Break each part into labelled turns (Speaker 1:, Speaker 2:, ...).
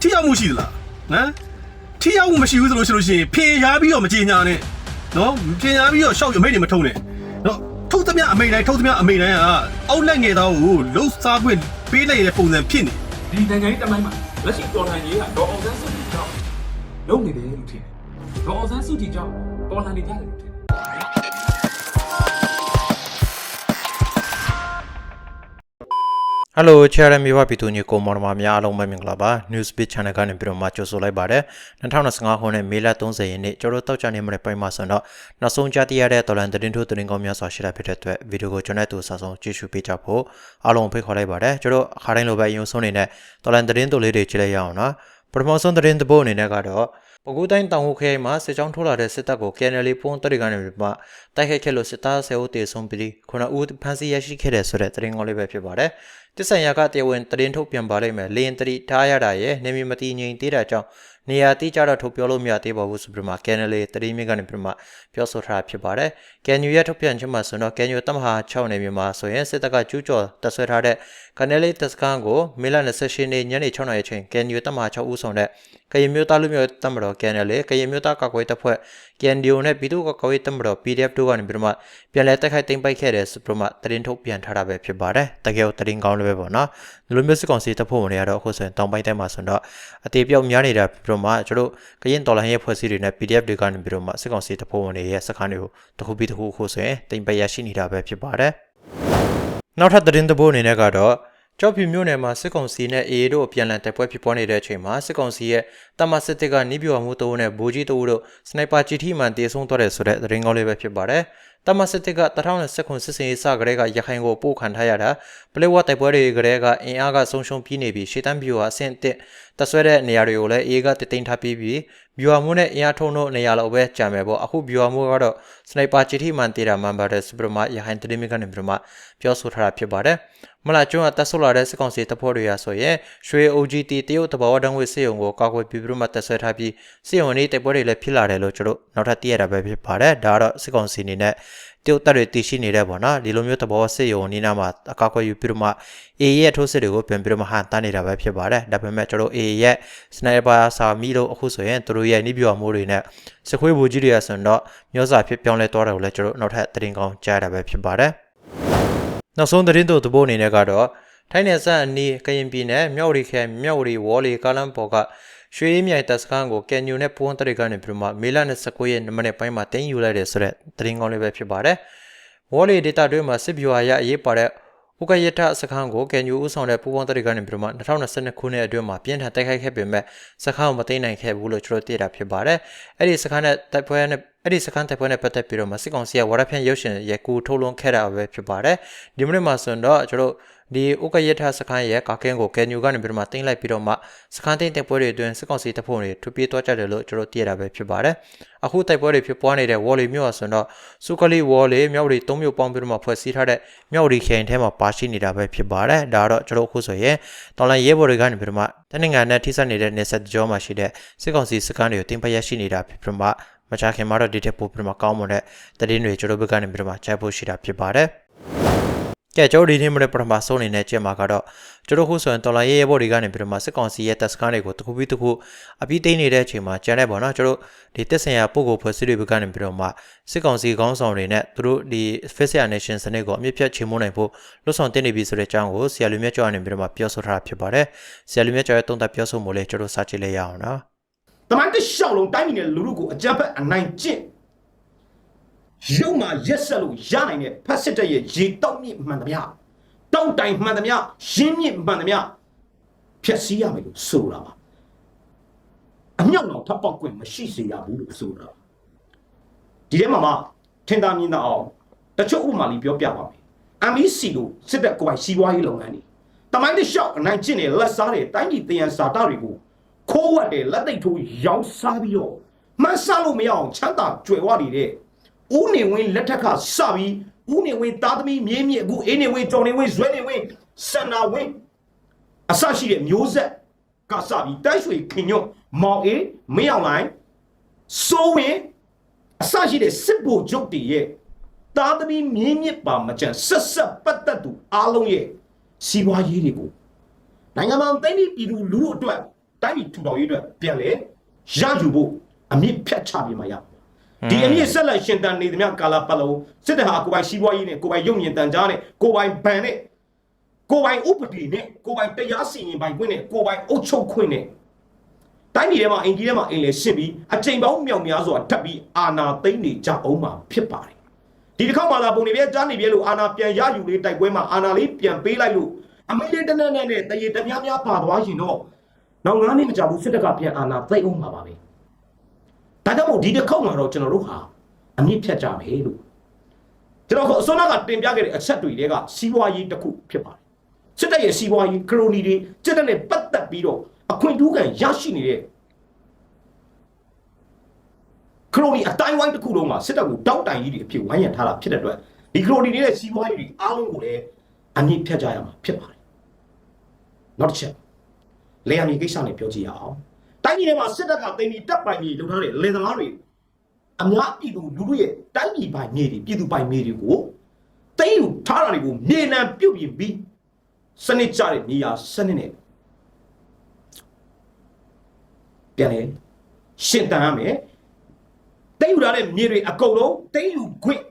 Speaker 1: ထိရောက်မှုရှိသလားဟမ်ထိရောက်မှုမရှိဘူးဆိုလို့ရှိလို့ရှိရင်ဖေရားပြီးတော့မကြေညာနဲ့နော်ဖေရားပြီးတော့ရှောက်ရမိတ်တွေမထုံးနဲ့နော်ထုတ်သမျှအမိန်တိုင်းထုတ်သမျှအမိန်တိုင်းကအောက်လက်ငယ်သားကိုလှုပ်စားခွင့်ပေးလိုက်တဲ့ပုံစံဖြစ်နေ
Speaker 2: ဒီနိုင်ငံရေးတမိုင်းမှာလက်ရှိတော်လှန်ရေးကဒေါ်အောင်ဆန်းစုကြည်ကြောင့်လုပ်နေတယ်လို့ထင်တယ်ဒေါ်အောင်ဆန်းစုကြည်ကြောင့်တော်လှန်နေကြတယ်လို့ထင် တယ်
Speaker 3: ဟယ်လိုချာရမီဝပီတူညီကိုမော်ဒမာများအားလုံးပဲမင်္ဂလာပါ Newsbeat Channel ကနေပြီးတော့မှကြိုဆိုလိုက်ပါတယ်2025ခုနှစ်မေလ30ရက်နေ့ကျွန်တော်တို့တောက်ချနေမှာပိုင်းမှာဆိုတော့နောက်ဆုံးကြားသိရတဲ့တော်လန်သတင်းထုတ်သတင်းကောင်းများစွာရှိတာဖြစ်တဲ့အတွက်ဗီဒီယိုကိုကျွန်တော်တို့စာဆုံးကြည့်ရှုပေးကြဖို့အားလုံးဖိတ်ခေါ်လိုက်ပါတယ်ကျွန်တော်အခါတိုင်းလိုပဲအယုံဆုံးနေတဲ့တော်လန်သတင်းတို့လေးတွေကြည့်လိုက်ရအောင်နော်ပထမဆုံးသတင်းတစ်ပုဒ်အနေနဲ့ကတော့ ပကူတိုင်းတောင်ဟုခရိုင်မှာစစ်ကြောင်းထိုးလာတဲ့စစ်တပ်ကို KNL ပုံတရီကနေပြီးမှတိုက်ခိုက်ခဲ့လို့စစ်သားဆယ်ဦးတေဆုံးပြီးခုနဦးဖမ်းဆီးရရှိခဲ့တဲ့ဆိုတဲ့သတင်းကောင်းလေးပဲဖြစ်ပါတယ်။တစ္ဆန်ရကတရားဝင်သတင်းထုတ်ပြန်ပါလိမ့်မယ်။လင်းတရီထားရတာရဲ့နေမီမတိငြိမ်သေးတာကြောင့် နေရာတိကျတော့ထုတ်ပြောလို့မရသေးပါဘူးဆိုပြီးမှ KNL တရီမြစ်ကနေပြီးမှပြောဆိုထားတာဖြစ်ပါတယ်။ KNU ရဲ့ထုတ်ပြန်ချက်မှာဆိုတော့ KNU တမဟာ6နေမြေမှာဆိုရင်စစ်တပ်ကကျူးကျော်တပ်ဆွဲထားတဲ့ KNL တပ်စခန်းကိုမေလ28ရက်နေ့ညနေ6:00နာရီအချိန် KNU တမဟာ6ဦးဆောင်တဲ့ကရင်မျိုးသားလူမျိုးတပ်မတော် KNL ကရင်မျိုးသားကာကွယ်တပ်ဖွဲ့ KNDO နဲ့ပြည်သူ့ကာကွယ်ရေးတပ်မတော် PDF တို့ကနေပြီးတော့မှပြန်လည်တိုက်ခိုက်သိမ်းပိုက်ခဲ့တဲ့ဆိုပြီးတော့မှသတင်းထုတ်ပြန်ထားတာပဲဖြစ်ပါတယ်။တကယ်ကိုသတင်းကောင်းလည်းပဲပေါ့နော်။ဒီလိုမျိုးစစ်ကောင်စီတပ်ဖွဲ့ဝင်တွေကတော့အခုဆိုရင်တောင်ပိုင်းတိုင်းမှာဆိုတော့အတေပြောက်များနေတာပြီးတော့မှကျတို့ကရင်တော်လိုင်းရဲ့ဖွဲ့စည်းတွေနဲ့ PDF တွေကနေပြီးတော့မှစစ်ကောင်စီတပ်ဖွဲ့ဝင်တွေရဲ့စခန်းတွေကိုတစ်ခုပြီးတစ်ခုအခုဆိုရင်သိမ်းပိုက်ရရှိနေတာပဲဖြစ်ပါတယ်။နောက်ထပ်သတင်းသဘောအနေနဲ့ကတော့ ကြောက်ဖြူမြို့နယ်မှာစစ်ကောင်စီနဲ့ AA တို့အပြန်အလှန်တိုက်ပွဲဖြစ်ပွားနေတဲ့အချိန်မှာစစ်ကောင်စီရဲ့တမစစ်တပ်ကနိပြဝမှုတိုးနဲ့ဘူကြီးတိုးတို့စနိုက်ပါကြီးထိမှန်တေဆုံးသွားတယ်ဆိုတဲ့သတင်းကောင်းလေးပဲဖြစ်ပါတယ်။တမစစ်တပ်က2019စစ်စင်ရေးစကလေးကရခိုင်ကိုပို့ခံထားရတာပလေဝတ်တိုက်ပွဲတွေကလေးကအင်အားကဆုံးရှုံးပြီးနေပြီးရှေ့တန်းပြူဟာအဆင့်တစ်တဆွဲတဲ့နေရာတွေကိုလည်း AA ကတသိမ်းထားပြီးပြီး ဗျူဟာမှုနဲ့အင်အားထုံတို့နေရာလောက်ပဲကြာမယ်ပေါ့အခုဗျူဟာမှုကတော့စနိုက်ပါကြီးထိမှန်တေတာမှန်ပါတယ်စပရမရခိုင်တလိမီကနေပြမပြောဆိုထားတာဖြစ်ပါတယ်။မလာကျွန်းကတက်ဆုတ်လာတဲ့စစ်ကောင်စီတပ်ဖွဲ့တွေရဆိုရင်ရွှေ OGT တရုတ်တဘာဝတန်းဝေစေုံကိုကာကွယ်ပြီးပြီးမှတက်ဆွဲထားပြီးစေုံနေတိုက်ပွဲတွေလည်းဖြစ်လာတယ်လို့ကျွန်တော်နောက်ထပ်သိရတာပဲဖြစ်ပါတယ်။ဒါကတော့စစ်ကောင်စီအနေနဲ့ တရုတ်တပ်တွေတည်ရှိနေတယ်ပေါ့နော်ဒီလိုမျိုးတဘာဝစေုံနီးနားမှာအကာအကွယ်ယူပြီးတော့မှ AA ရဲ့ထိုးစစ်တွေကိုပြန်ပြီးတော့မှဟန်တန်းနေတာပဲဖြစ်ပါတယ်။ဒါပေမဲ့ကျွန်တော် AA ရဲ့စနိုက်ပါစာမီလို့အခုဆိုရင်သူတို့ရဲ့နိပြောမှုတွေနဲ့စခွေးဘူကြီးတွေကဆိုတော့မျိုးစာဖြစ်ပြောင်းလဲသွားတယ်ကိုလည်းကျွန်တော်နောက်ထပ်သတင်းကောင်းကြားရတာပဲဖြစ်ပါတယ်။နောက်ဆုံးသတင်းတို့သဘောအနေနဲ့ကတော့ထိုင်းနယ်စပ်အနီးကရင်ပြည်နယ်မြောက်ရီခရိုင်မြောက်ရီဝေါ်လီကာလန်ပေါ်က ရွှေရည်မြိုင်တပ်စခန်းကိုကန်ယူနဲ့ပူဝန်တရိကနေပြီးမှမေလ29ရက်နေ့ပိုင်းမှာတင်ယူလိုက်တယ်ဆိုတဲ့သတင်းကောင်းလေးပဲဖြစ်ပါတယ်။ဝေါ်လီဒေတာတွင်းမှာစစ်ဗျူဟာရအရေးပါတဲ့ဥက္ကယထစခန်းကိုကန်ယူဦးဆောင်တဲ့ပူပေါင်းတရိကနေပြီးမှ2022ခုနှစ်အတွင်းမှာပြင်းထန်တိုက်ခိုက်ခဲ့ပေမဲ့စခန်းကိုမသိမ်းနိုင်ခဲ့ဘူးလို့ကျွန်တော်သိတာဖြစ်ပါတယ်။အဲ့ဒီစခန်းနဲ့တိုက်ပွဲနဲ့အဲ့ဒီစခန်းတိုက်ပွဲနဲ့ပတ်သက်ပြီးတော့မှစစ်ကောင်စီကဝရဖြန့်ရုပ်ရှင်ရဲကူထုတ်လွှင့်ခဲ့တာပဲဖြစ်ပါတယ်။ဒီမိနစ်မှာဆိုတော့ကျွန်တော် ဒီဥက္ကယထစခန်းရဲ့ကာကင်းကိုကန်ယူကနေပြီးတော့မှတင်လိုက်ပြီးတော့မှစခန်းတင်တိုက်ပွဲတွေအတွင်းစစ်ကောင်စီတပ်ဖွဲ့တွေထူပြေးသွားကြတယ်လို့ကျွန်တော်သိရတာပဲဖြစ်ပါတယ်။အခုတိုက်ပွဲတွေဖြစ်ပွားနေတဲ့ဝေါ်လီမြို့ဟာဆိုတော့စုကလီဝေါ်လီမြောက်ရီ၃မြို့ပေါင်းပြီးတော့မှဖွဲ့စည်းထားတဲ့မြောက်ရီခရိုင်ထဲမှာပါရှိနေတာပဲဖြစ်ပါတယ်။ဒါကတော့ကျွန်တော်အခုဆိုရင်တော်လန်ရဲဘော်တွေကနေပြီးတော့မှတနင်္ဂနွေနဲ့ထိစပ်နေတဲ့နေဆက်ကြောမှာရှိတဲ့စစ်ကောင်စီစခန်းတွေကိုတင်ပရရှိနေတာဖြစ်ပြီးတော့မှမချခင်မှာတော့ဒီထက်ပိုပြီးတော့မှကောင်းမွန်တဲ့တည်င်းတွေကျွန်တော်ဘက်ကနေပြီးတော့မှကြားဖို့ရှိတာဖြစ်ပါတယ်။ ကဲကျွန်တော်ဒီနေ့မနေ့ပထမဆုံးအနေနဲ့ကြည့်မှာကတော့ကျွန်တော်ခုဆိုရင်တော်လိုင်းရဲရဲဘော်တွေကနေပြီးတော့မှစစ်ကောင်စီရဲ့တပ်စခန်းတွေကိုတစ်ခုပြီးတစ်ခုအပြီးသိမ်းနေတဲ့အချိန်မှာကျန်တဲ့ပေါ့နော်ကျွန်တော်ဒီတက်ဆင်ရပုဂ္ဂိုလ်ဖွဲ့စည်းတွေဘက်ကနေပြီးတော့မှစစ်ကောင်စီခေါင်းဆောင်တွေနဲ့သူတို့ဒီ Face Nation စနစ်ကိုအမြင့်ဖြတ်ချေမှုန်းနိုင်ဖို့လွတ်ဆောင်တင်နေပြီဆိုတဲ့အကြောင်းကိုဆရာလူမြတ်ကျော်ကနေပြီးတော့မှပြောဆိုထားတာဖြစ်ပါတယ်ဆရာလူမြတ်ကျော်ရဲ့တုံ့တက်ပြောဆိုမှုလေးကျွန်တော်စကြည့်လိုက်ရအောင်နော်
Speaker 4: တမိုင်းတစ်လျှောက်လုံးတိုင်းပြည်နဲ့လူလူကိုအကြမ်းဖက်အနိုင်ကျင့် ရုံမှာရက်ဆက်လို့ရနိုင်တဲ့ဖက်စစ်တပ်ရဲ့ရေတောက်မြင့်မှန်သမျှတောက်တိုင်မှန်သမျှရင်းမြင့်မှန်သမျှဖျက်ဆီးရမယ်လို့ဆိုတာပါအမြောက်တော့ထပ်ပေါက်ခွင့်မရှိစေရဘူးလို့ဆိုတာဒီထဲမှာမှထင်သာမြင်သာအောင်တချို့ဥပမာလေးပြောပြပါမယ် MEC လို့စစ်တပ်ကိုယ်ပိုင်စီးပွားရေးလုပ်ငန်းတွေတမိုင်းတစ်လျှောက်အနိုင်ကျင့်တဲ့လက်စားတဲ့တိုင်းပြည်တယံစာတတွေကိုခိုးဝတ်တယ်လက်သိပ်ထိုးရောင်းစားပြီးတော့မှန်းဆလို့မရအောင်ချမ်းသာကြွယ်ဝနေတဲ့ ဦးနေဝင်းလက်ထက်ကစပြီးဦးနေဝင်းသားသမီးမြေးမြစ်အခုအေးနေဝင်းကြော်နေဝင်းဇွဲနေဝင်းစန္နာဝင်းအစရှိတဲ့မျိုးဆက်ကစပြီးတိုက်ရွှေခင်ညွတ်မောင်အေးမင်းအောင်လိုင်းစိုးဝင်းအစရှိတဲ့စစ်ဘိုလ်ချုပ်တွေရဲ့သားသမီးမြေးမြစ်ပါမကြံဆက်ဆက်ပတ်သက်သူအားလုံးရဲ့စီးပွားရေးတွေကိုနိုင်ငံမှာသိမ့်ပြီးပြည်သူလူထုအတွက်တိုင်းပြည်ထူထောင်ရေးအတွက်ပြန်လဲရယူဖို့အမြင့်ဖြတ်ချပြီးမှရ ဒီအမြင့်ဆက်လက်ရှင်တန်နေသမျှကာလပတ်လုံးစစ်တပ်ဟာကိုယ်ပိုင်စီးပွားရေးနဲ့ကိုယ်ပိုင်ရုပ်မြင်တန်ကြားနဲ့ကိုယ်ပိုင်ဗန်နဲ့ကိုယ်ပိုင်ဥပဒေနဲ့ကိုယ်ပိုင်တရားစီရင်ပိုင်ခွင့်နဲ့ကိုယ်ပိုင်အုပ်ချုပ်ခွင့်နဲ့တိုင်းပြည်ထဲမှာအင်ကြီးထဲမှာအင်လေရှင်းပြီးအချိန်ပေါင်းမြောက်များစွာထပ်ပြီးအာဏာသိမ်းနေကြအောင်မှာဖြစ်ပါတယ်ဒီတစ်ခေါက်မှလာပုံနေပြကြားနေပြလို့အာဏာပြန်ရယူလေးတိုက်ပွဲမှာအာဏာလေးပြန်ပေးလိုက်လို့အမေလေးတနက်နဲ့နဲ့တရေတများများပါသွားရင်တော့နောက်9နှစ်မကြာဘူးစစ်တပ်ကပြန်အာဏာသိမ်းအောင်မှာပါပဲ ဒါကြောင့်မို့ဒီတစ်ခေါက်မှာတော့ကျွန်တော်တို့ဟာအမြင့်ဖြတ်ကြမယ်လို့ကျွန်တော်ကအစောနာကတင်ပြခဲ့တဲ့အချက်တွေတွေကစီးပွားရေးတစ်ခုဖြစ်ပါတယ်စစ်တပ်ရဲ့စီးပွားရေးခရိုနီတွေစစ်တပ်နဲ့ပတ်သက်ပြီးတော့အခွင့်အထူးခံရရှိနေတဲ့ခရိုနီအတိုင်းဝိုင်းတစ်ခုလုံးမှာစစ်တပ်ကိုတောက်တိုင်ကြီးတွေအဖြစ်ဝိုင်းရံထားတာဖြစ်တဲ့အတွက်ဒီခရိုနီတွေရဲ့စီးပွားရေးတွေအားလုံးကိုလည်းအမြင့်ဖြတ်ကြရမှာဖြစ်ပါတယ်နောက်တစ်ချက်လေယာဉ်ကိစ္စနဲ့ပြောကြည့်ရအောင် တိုင်းပြည်ထဲမှာစစ်တပ်ကတင်ပြီးတပ်ပိုင်ကြီးလုံထားတဲ့လေသမားတွေအများပြည်သူလူတို့ရဲ့တိုင်းပြည်ပိုင်မြေတွေပြည်သူပိုင်မြေတွေကိုတိမ့်ယူထားတာတွေကိုမြေနံပြုတ်ပြင်ပြီးစနစ်ကြတဲ့နေရာစနစ်နဲ့ပြန်လေရှင်းတန်ရမယ်တိမ့်ယူထားတဲ့မြေတွေအကုန်လုံးတိမ့်ယူခွင့်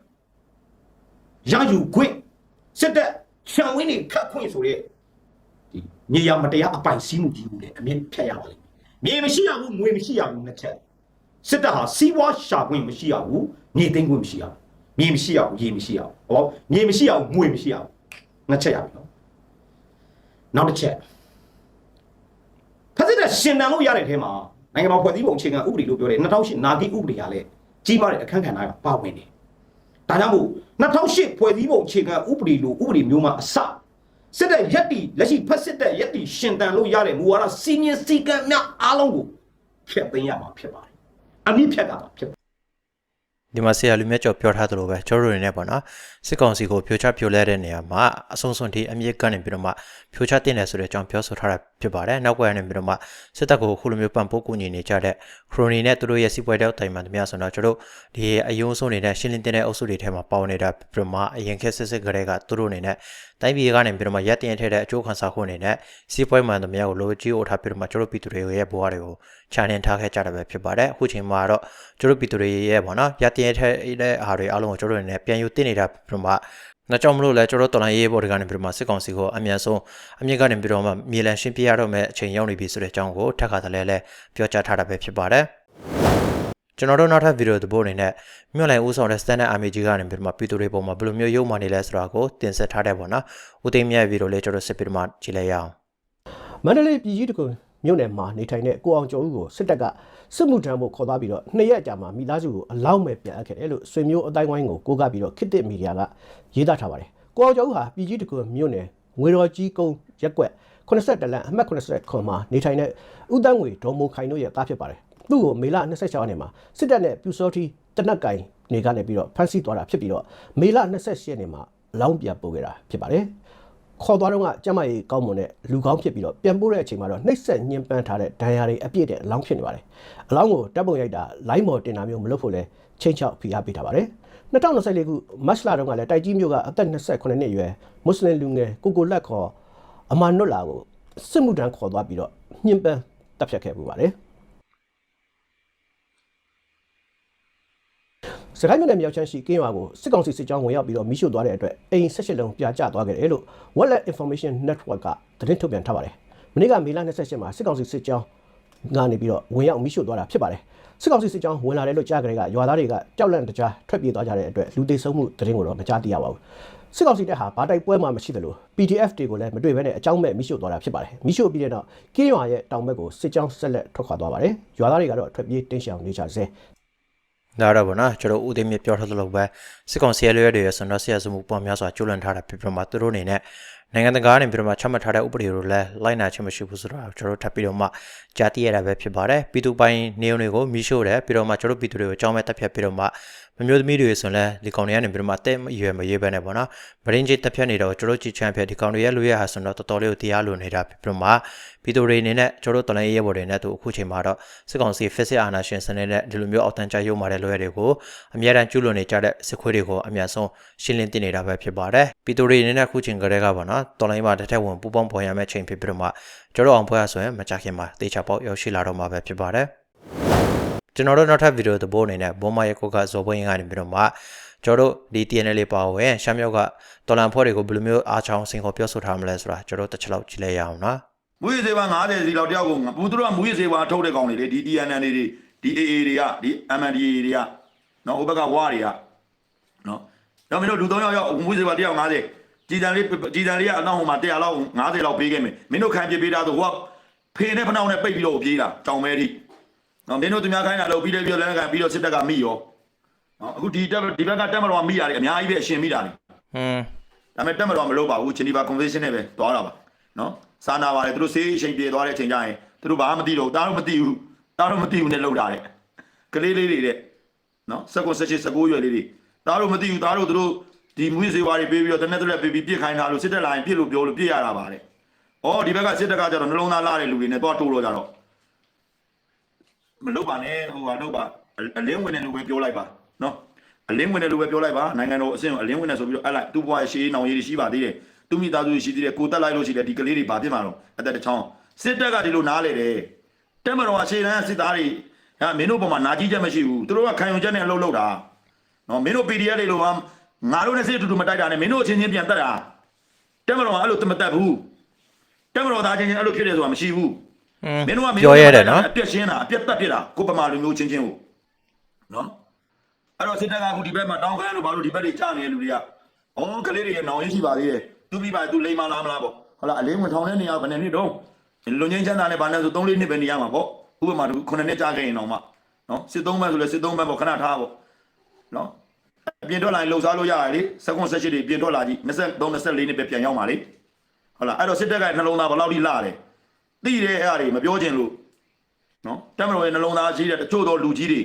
Speaker 4: ရယူခွင့်စစ်တပ်ခြံဝင်းတွေခတ်ခွင့်ဆိုတဲ့ဒီမြေယာမတရားအပိုင်စီးမှုကြီးကိုလည်းအမြင့်ဖြတ်ရပါလိမ့် မယ်မြေမရှိရဘူးငွေမရှိရဘူးနှစ်ချက်စစ်တပ်ဟာစီးပွားရှာခွင့်မရှိရဘူးမြေသိမ်းခွင့်မရှိရဘူးမြေမရှိရဘူးရေမရှိရဘူးဟောမြေမရှိရဘူးငွေမရှိရဘူးနှစ်ချက်ရပြီနော်နောက်တစ်ချက်ဖက်စစ်တပ်ရှင်တန်လို့ရတဲ့အထဲမှာနိုင်ငံတော်ဖွဲ့စည်းပုံအခြေခံဥပဒေလို့ပြောတယ်2008နာဂိဥပဒေကလည်းကြီးမားတဲ့အခန်းကဏ္ဍကပါဝင်တယ်ဒါကြောင့်မို့2008ဖွဲ့စည်းပုံအခြေခံဥပဒေလို့ဥပဒေမျိုးမှာအစ စစ်တဲ့ရက်တီလက်ရှိဖက်စစ်တဲ့ရက်တီရှင်တန်လို့ရတဲ့မူဝါဒစီမင်းစီကံများအားလုံးကိုဖျက်သိမ်းရမှာဖြစ်ပါတယ်အမြင့်ဖြတ်တာပါဖြစ်ပါတယ်
Speaker 3: ဒီမှာဆရာလူမြတ်ကျော်ပြောထားသလိုပဲကျွန်တော်တို့တွေနဲ့ပေါ့နော်စစ်ကောင်စီကိုဖြိုချဖြိုလဲတဲ့နေရာမှာအဆုံးစွန်ထိအမြင့်ကနေပြီးတော့မှဖြိုချတင်တယ်ဆိုတဲ့အကြောင်းပြောဆိုထားတာဖြစ်ပါတယ်နောက်ကွယ်ကနေပြီးတော့မှစစ်တပ်ကိုခုလိုမျိုးပံ့ပိုးကူညီနေကြတဲ့ခရိုနီနဲ့သူတို့ရဲ့စီးပွားရေးတောက်တိုင်မှန်တများဆိုတော့ကျွန်တော်တို့ဒီအယုံဆုံးနေတဲ့ရှင်းလင်းတဲ့အုပ်စုတွေထဲမှာပါဝင်နေတာပြီးတော့မှအရင်ခက်စစ်စစ်ကလေးကသူတို့အနေနဲ့တိုင်းပြည်ကနေပြီးတော့မှရက်တင်ထည့်တဲ့အကျိုးခံစားခွင့်အနေနဲ့စီးပွားရေးမှန်တများကိုလိုကြီးအိုထားပြီးတော့မှကျွန်တော်တို့ပြည်သူတွေရဲ့ဘဝတွေကိုခြံနှင်ထားခဲ့ကြတာပဲဖြစ်ပါတယ်အခုချိန်မှာတော့ကျွန်တော်ပြည်သူတွေရဲ့ပေါ့နော်ရက်တင်ထည့်တဲ့အားတွေအားလုံးကိုကျွန်တော်တို့အနေနဲ့ပြန်ယူတင်နေတာပြီးတော့မှ နောက်ကြောင့်မလို့လဲကျွန်တော်တော်လိုင်းရေးဘော်ဒီကနေပြီးတော့မှစစ်ကောင်စီကိုအမြန်ဆုံးအမြင့်ကနေပြီးတော့မှမြေလံရှင်းပြရတော့မယ့်အချိန်ရောက်နေပြီဆိုတဲ့အကြောင်းကိုထပ်ခါတလဲလဲပြောကြားထားတာပဲဖြစ်ပါတယ်ကျွန်တော်တို့နောက်ထပ်ဗီဒီယိုသဘောအနေနဲ့မြို့လိုင်ဦးဆောင်တဲ့ standard army ကြီးကနေပြီးတော့မှပြည်သူတွေပုံမှာဘယ်လိုမျိုးရုပ်မှနေလဲဆိုတာကိုတင်ဆက်ထားတဲ့ပေါ့နော်ဦးသိမ်းမြတ်ဗီဒီယိုလေးကျွန်တော်စစ်ပြီးတော့မှကြည့်လိုက်ရအောင်
Speaker 5: မန္တလေးပြည်ကြီးတကွမြို့နယ်မှာနေထိုင်တဲ့ကိုအောင်ကျော်ဦးကိုစစ်တပ်က စစ်မှုထမ်းဖို့ခေါ်သွားပြီးတော့နှစ်ရက်ကြာမှမိသားစုကိုအလောက်မဲ့ပြန်အပ်ခဲ့တယ်လို့ဆွေမျိုးအတိုင်းဝိုင်းကိုကိုးကားပြီးတော့ခေတ်သစ်မီဒီယာကရေးသားထားပါတယ်ကိုအောင်ကျော်ဦးဟာပြည်ကြီးတကွမြို့နယ်ငွေတော်ကြီးကုန်းရက်ကွက်82လမ်းအမှတ်80ခွန်မှာနေထိုင်တဲ့ဦးတန်းငွေဒေါ်မိုခိုင်တို့ရဲ့သားဖြစ်ပါတယ်သူ့ကိုမေလ26ရက်နေ့မှာစစ်တပ်နဲ့ပြူစောတီတနက်ကင်နေကနေပြီးတော့ဖမ်းဆီးသွားတာဖြစ်ပြီးတော့မေလ28ရက်နေ့မှာအလောင်းပြန်ပို့ခဲ့တာဖြစ်ပါတယ် ခေါ်သွားတော့ကကျမကြီးကောင်းမွန်တဲ့လူကောင်းဖြစ်ပြီးတော့ပြန်ပို့တဲ့အချိန်မှာတော့နှိပ်စက်ညှဉ်းပန်းထားတဲ့ဒဏ်ရာတွေအပြည့်တဲ့အလောင်းဖြစ်နေပါတယ်။အလောင်းကိုတပ်ပုံရိုက်တာလိုင်းမော်တင်တာမျိုးမလုပ်ဖို့လဲချိန်ချောက်ဖိအားပေးထားပါတယ်။2024ခုမတ်လတုန်းကလည်းတိုက်ကြီးမျိုးကအသက်28နှစ်အရွယ်မွတ်စလင်လူငယ်ကိုကိုလက်ခေါ်အမာနွတ်လာကိုစစ်မှုထမ်းခေါ်သွားပြီးတော့ညှဉ်းပန်းတပ်ဖြတ်ခဲ့ပူပါတယ်။ စကိုင်းမြို့နယ်မြောက်ချမ်းရှိကင်းရွာကိုစစ်ကောင်စီစစ်ကြောင်းဝင်ရောက်ပြီးတော့မိရှို့သွားတဲ့အတွက်အိမ်16လုံးပြာကျသွားခဲ့တယ်လို့ Wallet Information Network ကသတင်းထုတ်ပြန်ထားပါတယ်။မနေ့ကမေလ28မှာစစ်ကောင်စီစစ်ကြောင်းကနေပြီးတော့ဝင်ရောက်မိရှို့သွားတာဖြစ်ပါတယ်။စစ်ကောင်စီစစ်ကြောင်းဝင်လာတယ်လို့ကြားကြတဲ့ကရွာသားတွေကကြောက်လန့်တကြားထွက်ပြေးသွားကြတဲ့အတွက်လူသေးဆုံးမှုသတင်းကိုတော့မကြားသိရပါဘူး။စစ်ကောင်စီတပ်ဟာဗာတိုက်ပွဲမှမရှိသလို PDF တွေကိုလည်းမတွေ့ဘဲနဲ့အကြောင်းမဲ့မိရှို့သွားတာဖြစ်ပါတယ်။မိရှို့ပြီးတဲ့နောက်ကင်းရွာရဲ့တောင်ဘက်ကိုစစ်ကြောင်းဆက်လက်ထွက်ခွာသွားပါတယ်။ရွာသားတွေကတော့ထွက်ပြေးတိမ်းရှောင်နေကြဆဲ
Speaker 3: ဒါတော့ဗောနော်ကျွန်တော်ဦးသိမ်းမြပြောထားသလိုပဲစစ်ကောင်စီရဲတွေရဲ့ဆွမ်းတော်ဆရာစမှုပေါ်များစွာကျူးလွန်ထားတာဖြစ်ပြီးတော့မှသူတို့အနေနဲ့နိုင်ငံတကာကနေပြီးတော့မှချမှတ်ထားတဲ့ဥပဒေတွေလည်းလိုက်နာခြင်းမရှိဘူးဆိုတော့ကျွန်တော်တို့ထပ်ပြီးတော့မှကြားသိရတာပဲဖြစ်ပါတယ်ပြည်သူပိုင်းနေုံတွေကိုမိရှို့တယ်ပြီးတော့မှကျွန်တော်တို့ပြည်သူတွေကိုအကြောင်းမဲ့တက်ဖြတ်ပြီးတော့မှ မမျိုးသမီးတွေဆိုရင်လည်းဒီကောင်တွေကနေပြီးတော့မှအသက်အရွယ်မရွေးပဲနဲ့ပေါ့နော်မရင်းကြီးတက်ဖြတ်နေတော့ကျွန်တော်ကြည့်ချမ်းဖြတ်ဒီကောင်တွေရဲ့လူရဲ့ဟာဆိုတော့တော်တော်လေးကိုတရားလိုနေတာဖြစ်ပြီးတော့မှဗီဒီယိုတွေအနေနဲ့ကျွန်တော်တို့တော်လိုင်းရေးဘော်တွေနဲ့သူအခုချိန်မှာတော့စစ်ကောင်စီ physics အာဏာရှင်စနစ်နဲ့ဒီလိုမျိုးအောက်တန်းကြရုံမာတဲ့လွယ်တွေကိုအများတန်းကျူးလွန်နေကြတဲ့စစ်ခွေးတွေကိုအများဆုံးရှင်းလင်းတင်နေတာပဲဖြစ်ပါတယ်ဗီဒီယိုတွေအနေနဲ့အခုချိန်ကလေးကပေါ့နော်တော်လိုင်းမှာတစ်ထက်ဝင်ပူပေါင်းပေါ်ရမယ့်ချိန်ဖြစ်ပြီးတော့မှကျွန်တော်အောင်ဖွဲ့ရဆိုရင်မကြခင်မှာတေချာပေါက်ရောက်ရှိလာတော့မှာပဲဖြစ်ပါတယ် ကျွန်တော်တို့နောက်ထပ်ဗီဒီယိုသဘောအနေနဲ့ဘောမရဲ့ကိုကဇော်ဘွင်းကနေပြီးတော့မှကျွန်တော်တို့ဒီ TNL လေးပါဝင်ရှမ်းမြောက်ကတော်လန်ဖွဲ့တွေကိုဘယ်လိုမျိုးအားချောင်းစင်ခေါ်ပြောဆိုထားမလဲဆိုတာကျွန်တော်တို့တစ်ချက်လောက်ကြည့်လိုက်ရအောင်နော်
Speaker 6: မူရစေပါ90စီလောက်တယောက်ကိုဘူးတို့ကမူရစေပါထုတ်တဲ့ကောင်တွေလေဒီ TNN တွေဒီ AA တွေကဒီ MNDA တွေကနော်ဟိုဘက်ကဝါတွေကနော်တော့မင်းတို့လူ၃ယောက်ရောက်မူရစေပါတယောက်90ကြည်တန်လေးကြည်တန်လေးကအနောက်ဟိုမှာ100လောက်90လောက်ပေးခဲ့မယ်မင်းတို့ခံပြပေးတာဆိုဟိုကဖေနဲ့ဖနှောင်းနဲ့ပိတ်ပြီးတော့ပြေးတာကြောင်မဲထိ နော်မင်းတို့သူများခိုင်းတာလို့ပြီးတယ်ပြီးတော့လည်းခံပြီးတော့စစ်တပ်ကမိရောနော်အခုဒီတက်ဒီဘက်ကတက်မတော်မိရတယ်အများကြီးပဲအရှင်မိတာလေ
Speaker 3: ဟွန်း
Speaker 6: ဒါပေမဲ့တက်မတော်မလုပ်ပါဘူးချီနီပါကွန်ဗင်းရှင်းနဲ့ပဲသွားတာပါနော်စာနာပါတယ်သူတို့ဆေးအချိန်ပြေသွားတဲ့အချိန်ကျရင်သူတို့ဘာမှမသိတော့ဘူးတားတော့မသိဘူးတားတော့မသိဘူးနဲ့လောက်တာတဲ့ကလေးလေးတွေတဲ့နော်စကွန်ဆက်ချစ်စကိုးရွယ်လေးတွေတားတော့မသိဘူးတားတော့သူတို့ဒီမွေးစေဝါတွေပေးပြီးတော့တနက်တရက်ပေးပြီးပြစ်ခိုင်းတာလို့စစ်တက်လာရင်ပြစ်လို့ပြောလို့ပြစ်ရတာပါတဲ့ဩဒီဘက်ကစစ်တက်ကကျတော့နှလုံးသားလာတဲ့လူတွေနဲ့တော့တိုးတော့ကြတော့ မလုပ်ပါနဲ့ဟိုဟာလုပ်ပါအလင်းဝင်တဲ့လူပဲပြောလိုက်ပါနော်အလင်းဝင်တယ်လို့ပဲပြောလိုက်ပါနိုင်ငံတော်အဆင့်ကိုအလင်းဝင်တယ်ဆိုပြီးတော့အဲ့လိုက်သူ့ဘဝရှေးနောင်ရည်ရှိပါသေးတယ်သူမိသားစုရှိသေးတယ်ကိုတက်လိုက်လို့ရှိတယ်ဒီကလေးတွေဘာဖြစ်မှာတော့အသက်တစ်ချောင်းစစ်တပ်ကဒီလိုနားလေတယ်တက်မတော်ကရှေးတန်းစစ်သားတွေဟာမင်းတို့ဘုံမှာနာကြီးချက်မရှိဘူးသူတို့ကခံယူချက်နဲ့အလုပ်လုပ်တာနော်မင်းတို့ PDF တွေလို့ဟာငါတို့နဲ့စစ်အတူတူမတိုက်တာနဲ့မင်းတို့အချင်းချင်းပြန်တက်တာတက်မတော်ကအဲ့လိုတမတက်ဘူးတက်မတော်သားချင်းချင်းအဲ့လိုဖြစ်တယ်ဆိုတာမရှိဘူး
Speaker 3: ဟွန်း
Speaker 6: မင်းတို့ကမင်း
Speaker 3: ပြောရတယ်နော်
Speaker 6: အပြက်ရှင်းတာအပြက်တက်ဖြစ်တာကိုပမာလူမျိုးချင်းချင်းကိုနော်အဲ့တော့စစ်တပ်ကအခုဒီဘက်မှာတောင်းခိုင်းလို့ဘာလို့ဒီဘက်တွေကြာနေတဲ့လူတွေကဩကလေးတွေရဲ့နောင်ရင်းရှိပါသေးတယ်သူပြီးပါသူလိမ္မာလားမလားပေါ့ဟုတ်လားအလင်းဝင်ထောင်တဲ့နေရာဘယ်နှစ်နှစ်တုန်းလူငင်းချမ်းသာနဲ့ဘာနဲ့ဆို3-4နှစ်ပဲနေရမှာပေါ့ဥပမာသူ9နှစ်ကြာခဲ့ရင်တော့မှနော်စစ်သုံးဘက်ဆိုလဲစစ်သုံးဘက်ပေါ့ခဏထားပေါ့နော်ပြင်ထွက်လာရင်လှုပ်ရှားလို့ရတယ်လေစက္ကွန်ဆက်ရှိတွေပြင်ထွက်လာကြည့်23 24နှစ်ပဲပြန်ရောက်ပါလေဟုတ်လားအဲ့တော့စစ်တပ်ကနှလုံးသားဘယ်လောက်ထိလာတယ် သိတယ်အဲ့အရာတွေမပြောချင်လို့နော်တက်မတော်ရဲ့နှလုံးသားရှိတဲ့တချို့သောလူကြီးတွေ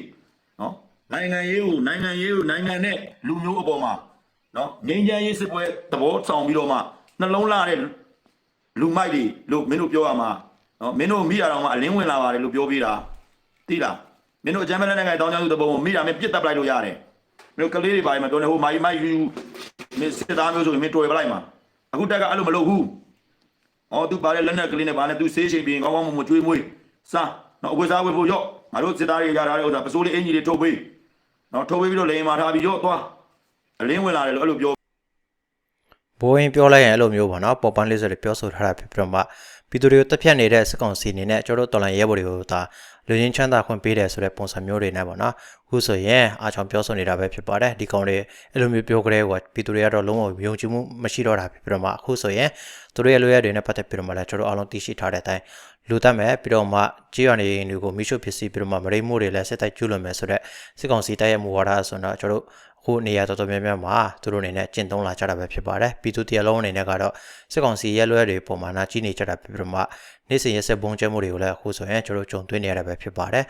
Speaker 6: နော်နိုင်ငံရေးကိုနိုင်ငံရေးကိုနိုင်ငံနဲ့လူမျိုးအပေါ်မှာနော်ငြိမ်းချမ်းရေးစစ်ပွဲသဘောဆောင်ပြီးတော့မှနှလုံးလာတဲ့လူမိုက်တွေလို့မင်းတို့ပြောရမှာနော်မင်းတို့မိရတော့မှအလင်းဝင်လာပါတယ်လို့ပြောပြတာသိလားမင်းတို့အကြမ်းဖက်တဲ့နိုင်ငံတောင်းကြစုတပုံကိုမိတာမင်းပြစ်တက်ပလိုက်လို့ရတယ်မင်းတို့ကလေးတွေပါရင်မတော်နေဟိုမိုင်းမိုင်းယူမင်းစစ်သားမျိုးဆိုရင်မင်းတော်ရပလိုက်မှာအခုတက်ကအဲ့လိုမလုပ်ဘူး။ အော်သူပါတဲ့လက်နဲ့ကလေးနဲ့ပါနဲ့သူဆေးချိန်ပြီးကောင်းကောင်းမွန်မွန်ကျွေးမွေးစား။နော်အဝတ်စားဝတ်ဖို့ရော့ငါတို့စစ်သားတွေရထားတဲ့ဥစ္စာပစိုးလေးအင်ကြီးတွေထုတ်ပေး။နော်ထုတ်ပေးပြီးတော့လိန်မာထားပြီးရော့သွား။အလင်းဝင်လာတယ်လို့အဲ့လိုပြော
Speaker 3: ဘိုးရင်ပြောလိုက်ရင်အဲ့လိုမျိုးပေါ့နော်ပေါ်ပန်းလေးဆိုတွေပြောဆိုထားတာဖြစ်ပြီးတော့မှဗီဒီယိုတက်ဖြတ်နေတဲ့စကောင်စီအနေနဲ့ကျွန်တော်တို့တော်လန်ရဲဘော်တွေကိုဒါလူချင်းချမ်းသာခွင့်ပေးတယ်ဆိုတဲ့ပုံစံမျိုးတွေနဲ့ပေါ့နော်အခုဆိုရင်အားချောင်ပြောဆိုနေတာပဲဖြစ်ပါတယ်ဒီကောင်တွေအဲ့လိုမျိုးပြောကြတဲ့ကွာဗီဒီယိုတွေကတော့လုံးဝယုံကြည်မှုမရှိတော့တာဖြစ်ပြီးတော့မှအခုဆိုရင်သူတို့ရဲ့လိုရတွေနဲ့ပတ်သက်ပြီးတော့မှလည်းကျွန်တော်အားလုံးသိရှိထားတဲ့အတိုင်းလူတတ်မယ်ပြီးတော့မှကြေးရနေတွေကိုမိရှုဖြစ်စီပြီးတော့မှမရိမှုတွေလည်းစစ်တိုက်ကျူးလွန်မယ်ဆိုတော့စစ်ကောင်စီတိုက်ရဲ့မူဝါဒဆိုတော့ကျွန်တော်တို့ အခုနေရာတော်တော်များများမှာသူတို့အနေနဲ့ကျင့်သုံးလာကြတာပဲဖြစ်ပါတယ်ပြည်သူတရားလုံးအနေနဲ့ကတော့စစ်ကောင်စီရဲ့လွဲတွေပုံမှန်နာကြီးနေကြတာဖြစ်ပြီးတော့မှနေ့စဉ်ရက်ဆက်ဘုံကျဲမှုတွေကိုလည်းအခုဆိုရင်ကျွန်တော်တို့ကြုံတွေ့နေရတာပဲဖြစ်ပါတယ်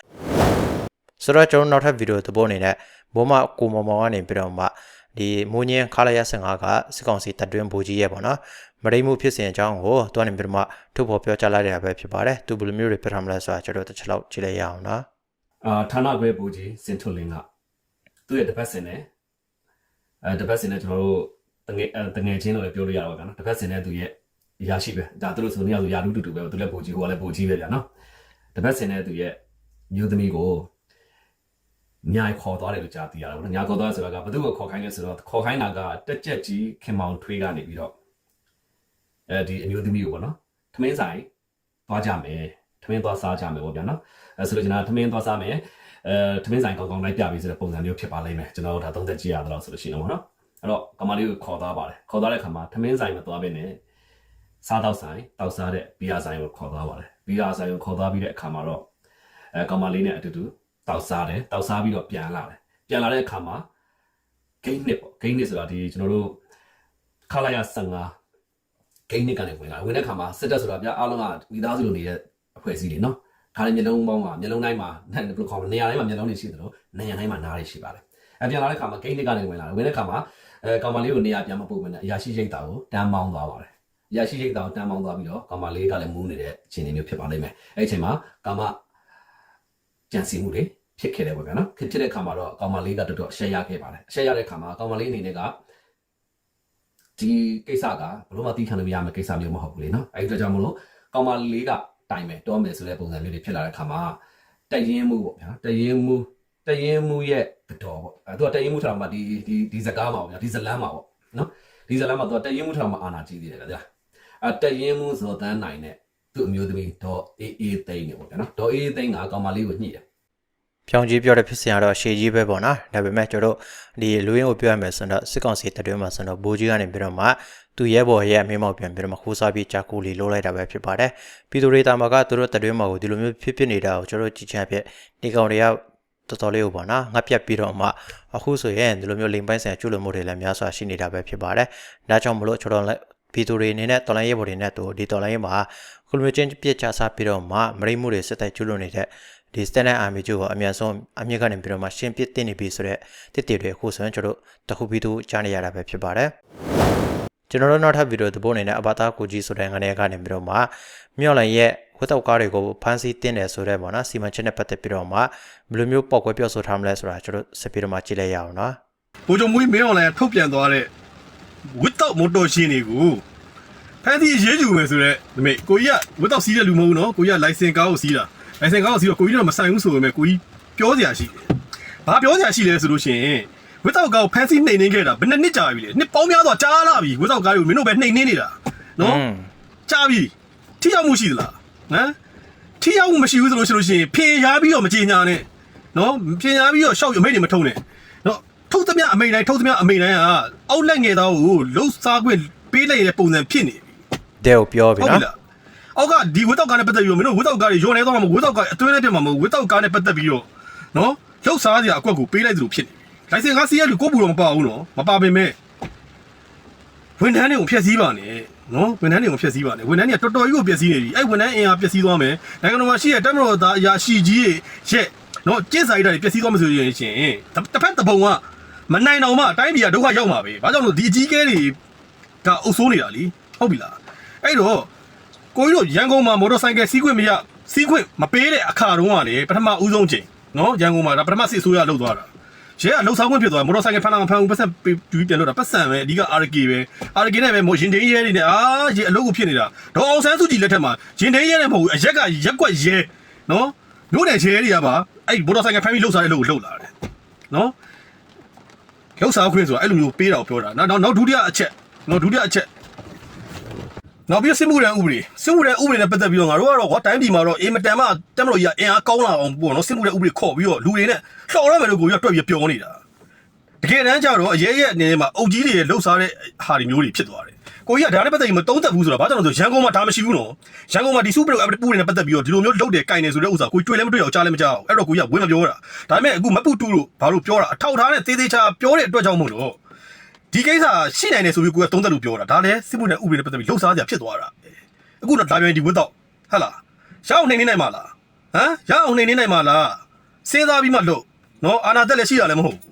Speaker 3: ဆိုတော့ကျွန်တော်နောက်ထပ်ဗီဒီယိုသဘောအနေနဲ့ဘောမကိုမော်မော်ကနေပြီးတော့မှဒီမူညင်းခါလရ15ကစစ်ကောင်စီတပ်တွင်းဘူကြီးရဲ့ပေါ့နော်မရိမှုဖြစ်စဉ်အကြောင်းကိုသူကနေပြီးတော့မှထုတ်ဖော်ပြောကြားလိုက်ရတာပဲဖြစ်ပါတယ်သူဘယ်လိုမျိုးတွေပြထားမလဲဆိုတာကျွန်တော်တို့တစ်ချက်လောက်ကြည့်လိုက်ရအောင်နော်
Speaker 7: အာဌာနခွဲဘူကြီးစင်ထွတ်လင်းကသူ့ရဲ့တစ်ပတ်စင်နဲ့ အဲတစ်ပတ်စင်နဲ့ကျွန်တော်တို့တငယ်အဲတငယ်ချင်းလို့လည်းပြောလို့ရတော့ဗျာနော်တစ်ပတ်စင်နဲ့သူရဲ့ရာရှိပဲဒါသူတို့ဆိုနေရဆိုရာလူတူတူပဲသူလည်းဘူကြီးကိုကလည်းဘူကြီးပဲဗျာနော်တစ်ပတ်စင်နဲ့သူရဲ့မျိုးသမီးကိုညာခေါ်သွားတယ်လို့ကြားသိရတာပေါ့နော်ညာခေါ်သွားဆိုတာကဘယ်သူ့ကိုခေါ်ခိုင်းလဲဆိုတော့ခေါ်ခိုင်းတာကတက်ကြက်ကြီးခင်မောင်ထွေးကနေပြီးတော့အဲဒီအမျိုးသမီးကိုပေါ့နော်ထမင်းဆိုင်သွားကြမယ် ထမင်းသွားစားကြမယ်ပေါ့ဗျာနော်အဲဆိုလို့ကျွန်တော်ထမင်းသွားစားမယ်အဲထမင်းဆိုင်ကောင်းကောင်းလိုက်ပြပြီးဆိုတဲ့ပုံစံမျိုးဖြစ်ပါလိမ့်မယ်ကျွန်တော်တို့ဒါသုံးသက်ကြည့်ရတော့ဆိုလို့ရှိရင်ပေါ့နော်အဲ့တော့ကမလေးကိုခေါ်သွားပါတယ်ခေါ်သွားတဲ့အခါမှာထမင်းဆိုင်မသွားဘဲနဲ့စားတော့ဆိုင်တောက်စားတဲ့ဘီယာဆိုင်ကိုခေါ်သွားပါတယ်ဘီယာဆိုင်ကိုခေါ်သွားပြီးတဲ့အခါမှာတော့အဲကမလေးနဲ့အတူတူတောက်စားတယ်တောက်စားပြီးတော့ပြန်လာတယ်ပြန်လာတဲ့အခါမှာဂိမ်းနစ်ပေါ့ဂိမ်းနစ်ဆိုတာဒီကျွန်တော်တို့ခလာရ15ဂိမ်းနစ်ကနေဝင်လာဝင်တဲ့အခါမှာစစ်တပ်ဆိုတာဗျာအားလုံးကမိသားစုလိုနေတဲ့ အဖွဲ့အစည်းတွေနော်ခါလေးမျိုးလုံးပေါင်းမှာမျိုးလုံးတိုင်းမှာဘယ်လိုခေါ်မလဲနေရာတိုင်းမှာမျိုးလုံးတွေရှိသလိုနေရာတိုင်းမှာနားတွေရှိပါတယ်အဲပြန်လာတဲ့ခါမှာဂိမ်းတွေကနေဝင်လာတယ်ဝင်တဲ့ခါမှာအဲကောင်မလေးကိုနေရာပြန်မပို့မနဲ့အရာရှိရိတ်တာကိုတန်းမောင်းသွားပါတယ်အရာရှိရိတ်တာကိုတန်းမောင်းသွားပြီးတော့ကောင်မလေးကလည်းမူးနေတဲ့အခြေအနေမျိုးဖြစ်ပါလိမ့်မယ်အဲ့ဒီအချိန်မှာကောင်မကြံစီမှုတွေဖြစ်ခဲ့တယ်ပေါ့ဗျာနော်ဖြစ်ဖြစ်တဲ့ခါမှာတော့ကောင်မလေးကတော်တော်အရှက်ရခဲ့ပါတယ်အရှက်ရတဲ့ခါမှာကောင်မလေးအနေနဲ့ကဒီကိစ္စကဘလို့မှတီးခံလို့မရမယ့်ကိစ္စမျိုးမဟုတ်ဘူးလေနော်အဲ့ဒီအတွက်ကြောင့်မလို့ကောင်မလေးက တိုင်မယ်တောမယ်ဆိုတဲ့ပုံစံမျိုးတွေဖြစ်လာတဲ့ခါမှာတရင်မှုပေါ့ဗျာတရင်မှုတရင်မှုရဲ့တော်ပေါ့အဲသူကတရင်မှုထောင်မှာဒီဒီဒီစကားမှာပေါ့ဗျာဒီဇလန်းမှာပေါ့နော်ဒီဇလန်းမှာသူကတရင်မှုထောင်မှာအာနာကြီးသေးတယ်ဗျာအဲတရင်မှုဇော်တန်းနိုင်တဲ့သူ့အမျိုးသမီးဒေါ်အေးအေးသိန်းနေပေါ့ဗျာနော်ဒေါ်အေးအေးသိန်းကကောင်မလေးကိုညှိတယ်
Speaker 3: ဖြောင်းကြီးပြောတဲ့ဖြစ်စဉ်ကတော့ရှေကြီးပဲပေါ့နော်ဒါပေမဲ့ကျွန်တော်တို့ဒီလူရင်းကိုပြောရမယ်ဆိုတော့စစ်ကောင်စီတပ်တွင်းမှာဆိုတော့ဘိုးကြီးကနေပြီးတော့မှ သူရဲဘော်ရဲ့အမေမောက်ပြန်ပြီးတော့မှခိုးစားပြီးကြာကူလီလိုလိုက်တာပဲဖြစ်ပါတယ်ပြည်သူတွေတာမှာကသူတို့တပ်တွင်းမှာကိုဒီလိုမျိုးဖြစ်ဖြစ်နေတာကိုကျွန်တော်တို့ကြည့်ချင်ဖြစ်ဒီကောင်တွေကတော်တော်လေးကိုပေါ့နော်ငတ်ပြတ်ပြီးတော့မှအခုဆိုရင်ဒီလိုမျိုးလိမ်ပိုင်းဆိုင်ကျุလို့မှုတွေလည်းများစွာရှိနေတာပဲဖြစ်ပါတယ်ဒါကြောင့်မလို့ကျွန်တော်လည်းပြည်သူတွေအနေနဲ့တော်လိုင်းရဲဘော်တွေနဲ့တူဒီတော်လိုင်းရဲမှာခုလိုမျိုးချင်းပြစ်ချစားပြီးတော့မှမရိမှုတွေစစ်တိုက်ကျุလို့နေတဲ့ဒီ standard army ကျိုးကိုအများဆုံးအမြင့်ကနေပြီးတော့မှရှင်းပစ်တင်နေပြီဆိုတော့တစ်တေတွေအခုဆိုရင်ကျွန်တော်တို့တခုပြီးသူကြားနေရတာပဲဖြစ်ပါတယ် ကျွန်တော်တို့နောက်ထပ်ဗီဒီယိုသဘောအနေနဲ့အဘတာကိုကြီးဆိုတဲ့ငနေကနေပြီးတော့မှမြောက်လိုင်ရဲ့ဝတ်တော့ကားတွေကိုဖမ်းဆီးတင်တယ်ဆိုတဲ့ပေါ့နော်စီမံချက်နဲ့ပတ်သက်ပြီးတော့မှဘယ်လိုမျိုးပေါက်ကွဲပြောဆိုထားမလဲဆိုတာကျွန်တော်ဆက်ပြီးတော့မှကြည့်လိုက်ရအောင်နော်
Speaker 1: ဘိုးချုပ်မွေးမင်းအောင်လိုင်းထုတ်ပြန်သွားတဲ့ဝစ်တော့မော်တော်ရှင်တွေကိုဖန်တီရေးယူမယ်ဆိုတော့ဒီမေကိုကြီးကဝစ်တော့စီးတဲ့လူမဟုတ်ဘူးနော်ကိုကြီးကလိုင်စင်ကားကိုစီးတာလိုင်စင်ကားကိုစီးတော့ကိုကြီးတော့မဆိုင်ဘူးဆိုပေမဲ့ကိုကြီးပြောစရာရှိတယ်။ဘာပြောစရာရှိလဲဆိုလို့ရှိရင် ဝစ်တော့ကားကိုဖန်စီနှိမ်နှင်းခဲ့တာဘယ်နှစ်နှစ်ကြာပြီလဲနှစ်ပေါင်းများစွာကြာလာပြီဝစ်တော့ကားကိုမင်းတို့ပဲနှိမ်နှင်းနေတာနော်ကြာပြီထိရောက်မှုရှိသလားဟမ်ထိရောက်မှုမရှိဘူးဆိုလို့ရှိလို့ရှိရင်ဖင်ရားပြီးတော့မကြေညာနဲ့နော်ဖင်ရားပြီးတော့ရှောက်ရမိတ်တွေမထုံနဲ့နော်ထုတ်သမျှအမိန်တိုင်းထုတ်သမျှအမိန်တိုင်းကအောက်လက်ငယ်သားကိုလှုပ်စားခွင့်ပေးလိုက်တဲ့ပုံစံဖြစ်နေပြီ
Speaker 3: တဲ့ကိုပြောပြီ
Speaker 1: ဟုတ်ပြီ
Speaker 3: နော်
Speaker 1: လားအောက်ကဒီဝတ်တော့ကားနဲ့ပတ်သက်ပြီးတော့မင်းတို့ဝတ်တော့ကားတွေယုံနေတော့မှဝတ်တော့ကားအတွင်းနဲ့ပြင်မှာမဟုတ်ဝတ်တော့ကားနဲ့ပတ်သက်ပြီးတော့နော်လှုပ်စားစရာအကွက်ကိုပေးလိုက်သလိုဖြစ်နေ ပြီလိုင်စင်ကားစီးရလူကိုပူတော့မပါဘူးနော်မပါပေမဲ့ဝန်ထမ်းတွေကိုဖျက်ဆီးပါနဲ့နော်ဝန်ထမ်းတွေကိုဖျက်ဆီးပါနဲ့ဝန်ထမ်းတွေကတော်တော်ကြီးကိုဖျက်ဆီးနေပြီအဲ့ဝန်ထမ်းအင်အားဖျက်ဆီးသွားမယ်နိုင်ငံတော်မှာရှိတဲ့တက်မတော်သားအရာရှိကြီးတွေရဲ့နော်ကျင့်စာရိတ္တတွေဖျက်ဆီးသွားမှဆိုရင်ရှင်တစ်ဖက်တစ်ပုံကမနိုင်တော့မှအတိုင်းပြည်ကဒုက္ခရောက်မှာပဲဘာကြောင့်လို့ဒီအကြီးကဲတွေကအုပ်ဆိုးနေတာလीဟုတ်ပြီလားအဲ့တော့ကိုကြီးတို့ရန်ကုန်မှာမော်တော်ဆိုင်ကယ်စီးခွင့်မရစီးခွင့်မပေးတဲ့အခါတုန်းကလေပထမဦးဆုံးချိန်နော်ရန်ကုန်မှာဒါပထမစစ်အစိုးရလှုပ်သွားတာ ရဲကလှုပ်ဆောင်ခွင့်ဖြစ်သွားမော်တော်ဆိုင်ကယ်ဖမ်းလာဖမ်းဘူးပတ်စံပြီးပြန်လို့တာပတ်စံပဲအဓိက RK ပဲ RK နဲ့ပဲမို့ရင်ဒင်းရဲတွေနဲ့အာရေအလုပ်ကိုဖြစ်နေတာဒေါအောင်ဆန်းစုကြည်လက်ထက်မှာရင်ဒင်းရဲနဲ့မဟုတ်ဘူးအရက်ကရက်ကွက်ရဲနော်မြို့နယ်ရဲတွေကပါအဲ့မော်တော်ဆိုင်ကယ်ဖမ်းပြီးလှုပ်စားတဲ့လုပ်ကိုလှုပ်လာတယ်နော်လှုပ်စားခွင့်ဆိုတာအဲ့လိုမျိုးပေးတာကိုပြောတာနောက်နောက်ဒုတိယအချက်နော်ဒုတိယအချက် နောက်ပြီးစစ်မှုရန်ဥပဒေစစ်မှုရန်ဥပဒေနဲ့ပတ်သက်ပြီးတော့ငါတို့ကတော့ဟောတိုင်းပြည်မှာတော့အေးမတန်မှတက်မလို့ရအင်အားကောင်းလာအောင်ပေါ့နော်စစ်မှုရန်ဥပဒေခေါ်ပြီးတော့လူတွေနဲ့လှော်ရမယ်လို့ကိုရတွက်ပြီးပြောနေတာတကယ်တမ်းကျတော့အရေးရဲ့အနေနဲ့မှာအုပ်ကြီးတွေလှုပ်ရှားတဲ့ဟာတွေမျိုးတွေဖြစ်သွားတယ်ကိုကြီးကဒါနဲ့ပတ်သက်ပြီးမတုံးသက်ဘူးဆိုတာဘာကြောင့်လဲဆိုရန်ကုန်မှာဒါမရှိဘူးနော်ရန်ကုန်မှာဒီစုပရိုဥပဒေနဲ့ပတ်သက်ပြီးတော့ဒီလိုမျိုးလုပ်တယ်ကင်တယ်ဆိုတဲ့ဥစ္စာကိုတွေ့လည်းမတွေ့အောင်ကြားလည်းမကြားအောင်အဲ့တော့ကိုကြီးကဝင်မပြောတာဒါပေမဲ့အခုမပူတူလို့ဘာလို့ပြောတာအထောက်ထားနဲ့သေးသေးချာပြောတဲ့အတွက်ကြောင့်မို့လို့ ဒီကိစ္စရှိနိုင်တယ်ဆိုပြီးကိုကသုံးသက်လို့ပြောတာဒါလည်းစစ်မှုနဲ့ဥပဒေနဲ့ပတ်သက်ပြီးလှုပ်ရှားစရာဖြစ်သွားတာအခုတော့ဒါပြန်ဒီဝတ်တော့ဟဟလားရအောင်နှိမ်နေနိုင်မှာလားဟမ်ရအောင်နှိမ်နေနိုင်မှာလားစဉ်းစားပြီးမှလို့နော်အာနာတက်လည်းရှိတာလည်းမဟုတ်ဘူး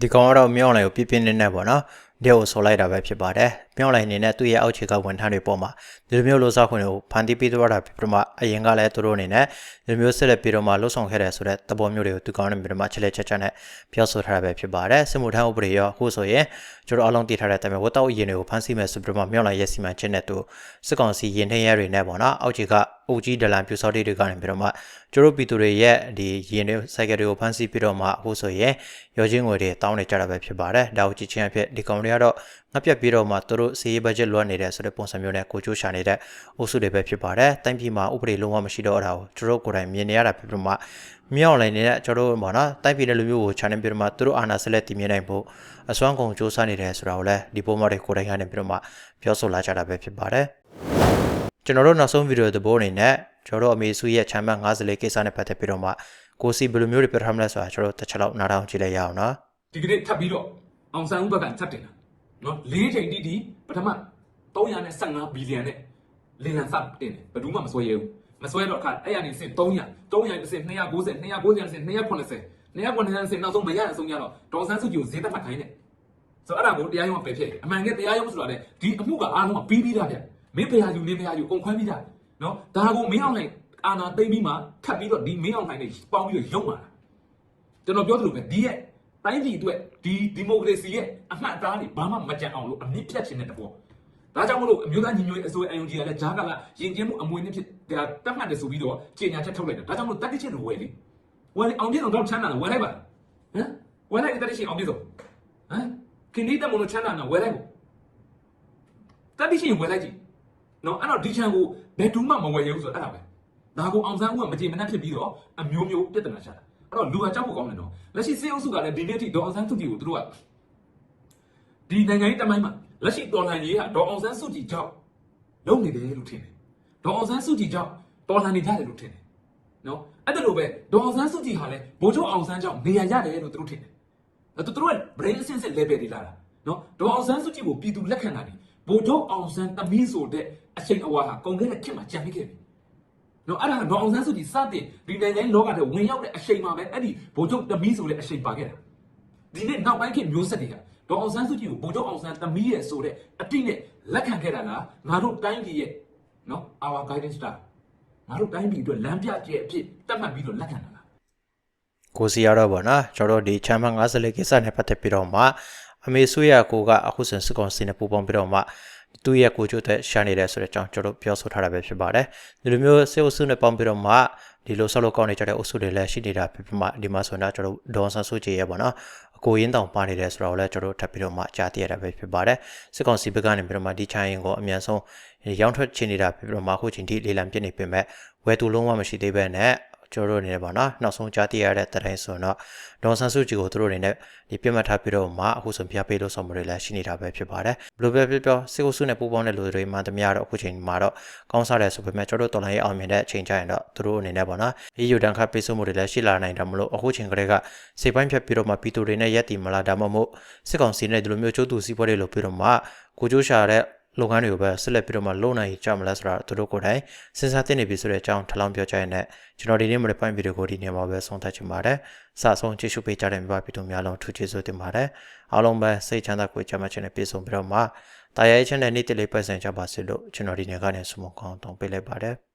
Speaker 3: ဒီကောင်ကတော့မြောင်းလိုက်ကိုပြပြနေနေပေါ့နော် တဲ့ကိုဆိုလိုက်တာပဲဖြစ်ပါတယ်မြောင်းလိုက်အနေနဲ့သူ့ရဲ့အောက်ခြေကဝန်ထမ်းတွေပေါ်မှာဒီလိုမျိုးလိုစားခွင့်ကိုဖန်တီးပေးသွားတာဖြစ်ပြီးတော့မှအရင်ကလည်းသူတို့အနေနဲ့ဒီလိုမျိုးဆက်လက်ပြီးတော့မှလှုပ်ဆောင်ခဲ့တယ်ဆိုတဲ့သဘောမျိုးတွေကိုသူကောင်းနေပြီးတော့မှချက်လက်ချက်ချက်နဲ့ပြောဆိုထားတာပဲဖြစ်ပါတယ်စစ်မှုထမ်းဥပဒေရောအခုဆိုရင်ကျွန်တော်အလုံးတည်ထားတဲ့တိုင်ဝတ်တောက်ရင်တွေကိုဖန်ဆီးမယ်ဆိုပြီးတော့မှမြောင်းလိုက်ရဲ့စီမံချက်နဲ့သူစစ်ကောင်စီရင်ထင်းရဲတွေနဲ့ပေါ့နော်အောက်ခြေကအုပ်ကြီးဒလန်ပြူစောတိတွေကနေပြီးတော့မှ ကျွန်တော်ပြည်သူတွေရဲ့ဒီရင်တွေစိုက်ကယ်တွေကိုဖန်ဆီးပြီးတော့မှအခုဆိုရင်ရောချင်းငွေတွေတောင်းနေကြတာပဲဖြစ်ပါတယ်ဒါကိုကြည့်ချင်းအဖြစ်ဒီကောင်တွေကတော့ငါပြတ်ပြီးတော့မှသူတို့စီးရေးဘတ်ဂျက်လွှတ်နေတဲ့ဆိုတဲ့ပုံစံမျိုးနဲ့ကိုချိုးရှာနေတဲ့အုပ်စုတွေပဲဖြစ်ပါတယ်တိုင်းပြည်မှာဥပဒေလုံးဝမရှိတော့တာကိုကျွန်တော်ကိုယ်တိုင်မြင်နေရတာဖြစ်ပြီးတော့မှမြောက်လိုက်နေတဲ့ကျွန်တော်တို့ပေါ့နော်တိုင်းပြည်တဲ့လူမျိုးကိုခြံနေပြီးတော့မှသူတို့အာဏာဆက်လက်တည်မြဲနိုင်ဖို့အစွမ်းကုန်စူးစမ်းနေတယ်ဆိုတာကိုလည်းဒီပုံမှန်တွေကိုယ်တိုင်ကနေပြီးတော့မှပြောဆိုလာကြတာပဲဖြစ်ပါတယ် ကျွန်တော်တို့နောက်ဆုံးဗီဒီယိုသဘောအနေနဲ့ကျွန်တော်တို့အမေစုရဲ့ချမ်းမ54ကိစ္စနဲ့ပတ်သက်ပြီးတော့မှကိုစီဘယ်လိုမျိုးတွေပြောထားမလဲဆိုတာကျွန်တော်တို့တစ်ချက်လောက်နားထောင်ကြည့်လိုက်ရအောင်နော်
Speaker 2: ဒီကနေ့ထပ်ပြီးတော့အောင်ဆန်းဦးဘက်ကထပ်တင်တာနော်လေးချိန်တိတိပထမ315ဘီလီယံနဲ့လင်လန်စတင်တယ်ဘယ်သူမှမစွဲရဘူးမစွဲတော့အခါအဲ့ရနေစင်300 300တစ်စင်290 290တစ်စင်280နေရာဝန်ထမ်းစင်နောက်ဆုံးမရအဆုံးရတော့ဒေါ်ဆန်းစုကြည်ကိုဈေးသက်မှတ်ခိုင်းတယ်ဆိုတော့အဲ့ဒါကိုတရားရုံးကပယ်ဖျက်တယ်အမှန်ကတရားရုံးဆိုတာလေဒီအမှုကအားလုံးကပြီးပြီးသားဗျ မင်းဖရာယူနေဖရာယူကုန်ခွဲပြီးသားနော်ဒါကိုမင်းအောင်နိုင်အာနာသိမ့်ပြီးမှထပ်ပြီးတော့ဒီမင်းအောင်နိုင်နဲ့ပေါင်းပြီးတော့ရုံမာတာကျွန်တော်ပြောသလိုပဲဒီရဲ့တိုင်းပြည်အတွက်ဒီဒီမိုကရေစီရဲ့အမှတ်အသားတွေဘာမှမကြံအောင်လို့အမြင့်ဖြတ်ခြင်းတဲ့တဘောဒါကြောင့်မလို့အမျိုးသားညီညွတ်ရေးအစိုးရ UNG ကလည်းဂျားကလာရင်ကျင်းမှုအမွေနဲ့ဖြစ်ဒါတတ်မှတ်တယ်ဆိုပြီးတော့ကြေညာချက်ထုတ်လိုက်တယ်ဒါကြောင့်မလို့တက်တိချက်လိုဝယ်လေဝယ်လေအောင်ပြည့်စုံတော့ချမ်းသာတယ်ဝယ်လိုက်ပါဟမ်ဝယ်လိုက်တက်တိချက်အောင်ပြည့်စုံဟမ်ခင်ဒီတက်မလို့ချမ်းသာတယ်ဝယ်လိုက်ကိုတက်တိချက်ဝယ်လိုက်ကြည့် နော်အဲ့တော့ဒီချန်ကိုဘယ်သူမှမဝယ်ရဘူးဆိုတော့အဲ့ဒါပဲဒါကိုအောင်ဆန်းဦးကမကြေမနက်ဖြစ်ပြီးတော့အမျိုးမျိုးပြဿနာရှာတာအဲ့တော့လူကကြောက်ဖို့ကောင်းတယ်နော်လက်ရှိစေအုပ်စုကလည်းဒီနေ့အထိဒေါ်အောင်ဆန်းစုကြည်ကိုသူတို့ကဒီနိုင်ငံရေးတမိုင်းမှာလက်ရှိတော်လှန်ရေးဟာဒေါ်အောင်ဆန်းစုကြည်ကြောင့်လုပ်နေတယ်လို့ထင်တယ်။ဒေါ်အောင်ဆန်းစုကြည်ကြောင့်တော်လှန်နေကြတယ်လို့ထင်တယ်။နော်အဲ့ဒါလိုပဲဒေါ်အောင်ဆန်းစုကြည်ဟာလည်းဗိုလ်ချုပ်အောင်ဆန်းကြောင့်နေရာရတယ်လို့သူတို့ထင်တယ်။အဲ့သူတို့က brain အဆင့်ဆင့် level တွေလာတာနော်ဒေါ်အောင်ဆန်းစုကြည်ကိုပြည်သူလက်ခံတာဒီဗိုလ်ချုပ်အောင်ဆန်းတမီးဆိုတဲ့ အချိန်အဝါဟာကုန်ခဲ့တဲ့ခေတ်မှာကြံမိခဲ့ပြီ။နော်အဲ့ဒါကဒေါ်အောင်ဆန်းစုကြည်စတင်ဒီနိုင်ငံရေးလောကထဲဝင်ရောက်တဲ့အချိန်မှာပဲအဲ့ဒီဗိုလ်ချုပ်တမီးဆိုတဲ့အချိန်ပါခဲ့တာ။ဒီနေ့နောက်ပိုင်းခေတ်မျိုးဆက်တွေကဒေါ်အောင်ဆန်းစုကြည်ကိုဗိုလ်ချုပ်အောင်ဆန်းသမီးရဲ့ဆိုတဲ့အတိနဲ့လက်ခံခဲ့တာလားငါတို့တိုင်းပြည်ရဲ့နော် our guidance star ငါတို့တိုင်းပြည်အတွက်လမ်းပြကျဲအဖြစ်တတ်မှတ်ပြီးတော့လက်ခံတာလား
Speaker 3: ကိုစီရတော့ဗောနော်ကျွန်တော်တို့ဒီချမ်းမ54ကိစ္စနဲ့ပတ်သက်ပြီးတော့မှအမေဆွေရကိုကအခုစင်စစ်ကောင်စီနဲ့ပူးပေါင်းပြီးတော့မှ သူ့ရဲ့ကိုကျိုးတဲ့ရှာနေတယ်ဆိုတဲ့အကြောင်းကျွန်တော်တို့ပြောဆိုထားတာပဲဖြစ်ပါတယ်ဒီလိုမျိုးစေအုပ်စုနဲ့ပေါင်းပြီးတော့မှဒီလိုဆောက်လို့ကောင်းနေကြတဲ့အုပ်စုတွေလည်းရှိနေတာဖြစ်ပြီးမှဒီမှာဆိုတော့ကျွန်တော်တို့ဒေါန်ဆန်စုကြည်ရဲ့ဗောနော်အကိုရင်းတောင်ပါနေတယ်ဆိုတော့လည်းကျွန်တော်တို့ထပ်ပြီးတော့မှကြားသိရတာပဲဖြစ်ပါတယ်စစ်ကောင်စီဘက်ကနေပြီးတော့မှဒီချိုင်းရင်ကိုအမြန်ဆုံးရောင်းထွက်ချင်နေတာဖြစ်ပြီးတော့မှအခုချိန်ထိလေလံပြစ်နေပေမဲ့ဝယ်သူလုံးဝမရှိသေးပဲနဲ့ ကျွန်တော်တို့အနေနဲ့ပေါ့နော်နောက်ဆုံးကြားသိရတဲ့တိုင်းဆိုတော့ဒေါန်ဆန်စုကြည်ကိုသူတို့အနေနဲ့ဒီပြတ်မှတ်ထားပြီးတော့မှအခုဆိုပြပေးလို့ဆောင်မတွေလည်းရှိနေတာပဲဖြစ်ပါတယ်ဘယ်လိုပဲပြောပြောစစ်ကုစုနဲ့ပူးပေါင်းတဲ့လူတွေမှတမရတော့အခုချိန်မှာတော့ကောင်းစားတယ်ဆိုပေမဲ့ကျွန်တော်တို့တော်လိုင်းရေးအောင်မြင်တဲ့အချိန်ကျရင်တော့သူတို့အနေနဲ့ပေါ့နော်အေးယူတန်ခတ်ပေးစုမှုတွေလည်းရှိလာနိုင်တယ်မလို့အခုချိန်ကလေးကစိတ်ပိုင်းဖြတ်ပြီးတော့မှပြည်သူတွေနဲ့ရက်တည်မလားဒါမှမဟုတ်စစ်ကောင်စီနဲ့ဒီလိုမျိုးကျိုးသူစီးပွားတွေလုပ်ပြီးတော့မှကိုကျိုးရှာတဲ့ လုပ်ငန်းတွေကိုပဲဆက်လက်ပြီးတော့မှလုပ်နိုင်ကြမလားဆိုတာသူတို့ကိုယ်တိုင်စဉ်းစားသင့်နေပြီဆိုတဲ့အကြောင်းထလောင်းပြောကြရင်လည်းကျွန်တော်ဒီနေ့မနေ့ပိုင်းဗီဒီယိုကိုဒီနေ့မှာပဲဆုံးသတ်ချင်ပါတယ်။စဆုံးကြည့်ရှုပေးကြတဲ့မိဘပြည်သူများလုံးထူးကျေးဇူးတင်ပါတယ်။အားလုံးပဲစိတ်ချမ်းသာကိုယ်ချမ်းသာခြင်းနဲ့ပြည့်စုံပြီးတော့မှတာယာရေးခြင်းနဲ့နေ့တလေးပတ်စံကြပါစေလို့ကျွန်တော်ဒီနေ့ကနေဆုမကောင်းတောင်းပေးလိုက်ပါတယ်။